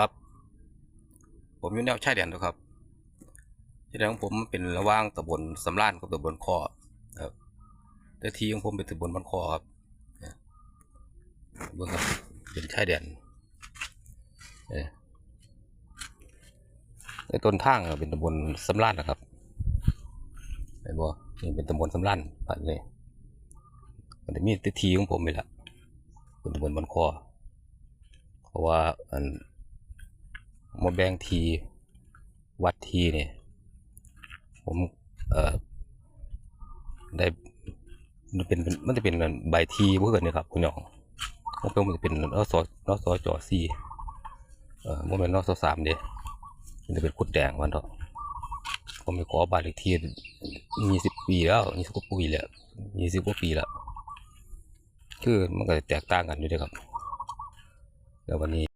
ครับ ผมอยู่แนวชายแดนนะครับชายแดนของผมมันเป็นระว่างตำบลสำรานกับตำบลคอครับแต่ทีของผมเป็นตำบลบ้านคอครับเนี่ยเบิ่งครับเป็นชายแดนเนี่ยในต้นทางเป็นตำบลสำรานนะครับเห็นบ่นี่เป็นตำบลสำรานปัดเลยมันจะมีตทีของผมไปละเป็นตำบลบ้านคอ เพราะว่าอัน มาแบ่งทีวัดทีเนี่ยผมเอ่อได้มันเป็นมันจะเป็นใบทีเพื่อนเนี่ยครับคุณหยองของผมมันจะเป็นนอสนอสจซีเอ่อมันเป็นนสสามเด้มันจะเป็นคุดแดงวันเถอะผมไปขอบานเลขที่ยี่สิบปีแล้วยี่สิบกว่าปีแล้วยี่สิบกว่าปีแล้วคือมันก็จะแตกต่างกันอยู่ด้วยครับ แล้ววันนี้